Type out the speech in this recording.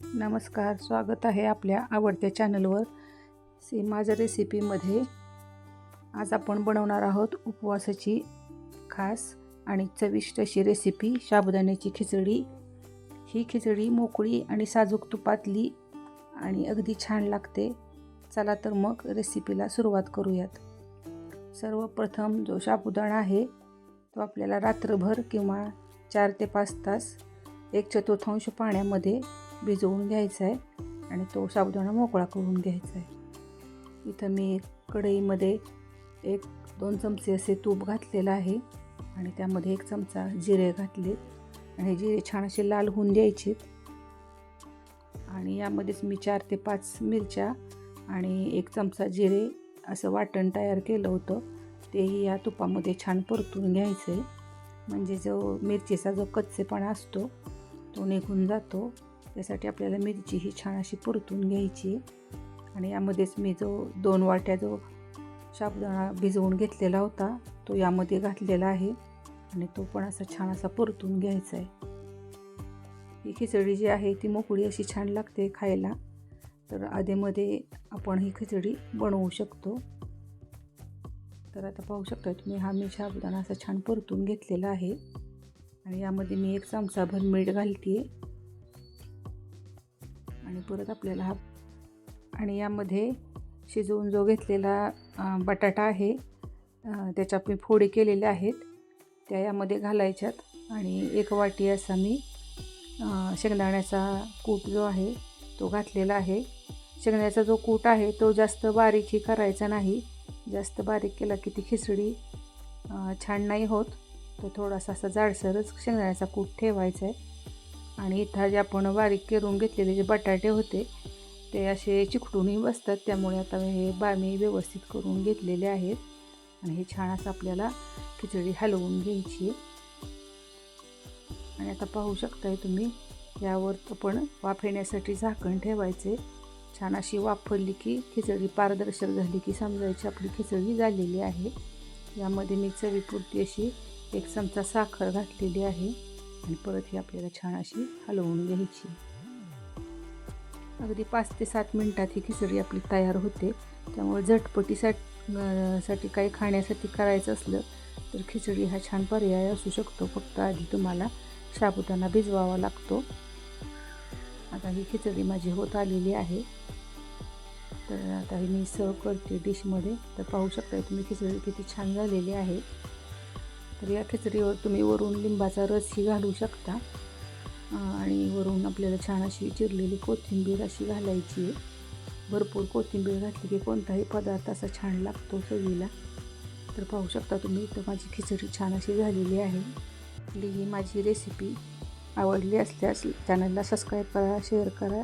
नमस्कार स्वागत आहे आपल्या आवडत्या चॅनलवर. सीमाज रेसिपीमध्ये आज आपण बनवणार आहोत उपवासाची खास आणि चविष्ट अशी रेसिपी साबुदाण्याची खिचडी. ही खिचडी मोकळी आणि साजूक तुपातली आणि अगदी छान लागते. चला तर मग रेसिपीला सुरुवात करूयात. सर्वप्रथम जो साबुदाणा आहे तो आपल्याला रात्रभर किंवा चार ते पाच तास एक चतुर्थांश पाण्यामध्ये भिजवून घ्यायचा आहे आणि तो साबुदाणा मोकळा करून घ्यायचा आहे इथं मी कढईमध्ये एक दोन चमचे असे तूप घातलेलं आहे आणि त्यामध्ये एक चमचा जिरे घातले. आणि जिरे छान असे लाल होऊन द्यायचे. आणि यामध्येच मी चार ते पाच मिरच्या आणि एक चमचा जिरे असं वाटण तयार केलं होतं. तेही या तुपामध्ये छान परतून घ्यायचं आहे म्हणजे जो मिरचीचा जो कच्चेपणा असतो तो निघून जातो. त्यासाठी आपल्याला मिरची ही छान अशी परतून घ्यायची. आणि यामध्येच मी जो दोन वाट्या जो साबुदाणा भिजवून घेतलेला होता तो यामध्ये घातलेला आहे. आणि तो पण असा छान असा परतून घ्यायचा आहे. ही खिचडी जी आहे ती मोकळी अशी छान लागते खायला. तर आधीमध्ये आपण ही खिचडी बनवू शकतो. तर आता पाहू शकता तुम्ही हा मी साबुदाणा असा छान परतून घेतलेला आहे. आणि यामध्ये मी एक चमचाभर मीठ घालते आणि परत आपल्याला हा आणि यामध्ये शिजवून जो घेतलेला बटाटा आहे त्याच्या मी फोडी केलेल्या आहेत. त्या यामध्ये घालायच्यात आणि एक वाटी असा मी शेंगदाण्याचा कूट जो आहे तो घातलेला आहे. शेंगदाण्याचा जो कूट आहे तो जास्त बारीकही करायचा नाही. जास्त बारीक केला की ती खिचडी छान नाही होत. तो थोडासा असा जाडसरच शेंगदाण्याचा कूट ठेवायचा आहे. आणि इथं जे आपण बारीक करून घेतलेले जे बटाटे होते ते असे चिकटूनही बसतात. त्यामुळे आता हे बामी व्यवस्थित करून घेतलेले आहेत. आणि हे छान असं आपल्याला खिचडी हलवून घ्यायची आणि आता पाहू शकताय तुम्ही यावर आपण वाफेण्यासाठी झाकण ठेवायचे. छान अशी वाफरली की खिचडी पारदर्शक झाली की समजायची आपली खिचडी झालेली आहे. यामध्ये मी चवीपुरती अशी एक चमचा साखर घातलेली आहे. आणि परत ही आपल्याला छान अशी हलवून घ्यायची. अगदी पाच ते सात मिनटात ही खिचडी आपली तयार होते. त्यामुळे झटपटीसाठी साठी काही खाण्यासाठी करायचं असलं तर खिचडी हा छान पर्याय असू शकतो. फक्त आधी तुम्हाला साबुदाणा भिजवावा लागतो. आता ही खिचडी माझी होत आलेली आहे. तर आता ही मी सर्व करते डिशमध्ये. तर पाहू शकता तुम्ही खिचडी किती छान झालेली आहे. तर या खिचडीवर तुम्ही वरून लिंबाचा रसही घालू शकता. आणि वरून आपल्याला छान अशी चिरलेली कोथिंबीर अशी घालायची. आहे भरपूर कोथिंबीर घातली की कोणताही पदार्थ असा छान लागतो चवीला. तर पाहू शकता तुम्ही तर माझी खिचडी छान अशी झालेली आहे. ही माझी रेसिपी आवडली असल्यास चॅनलला सबस्क्राईब करा शेअर करा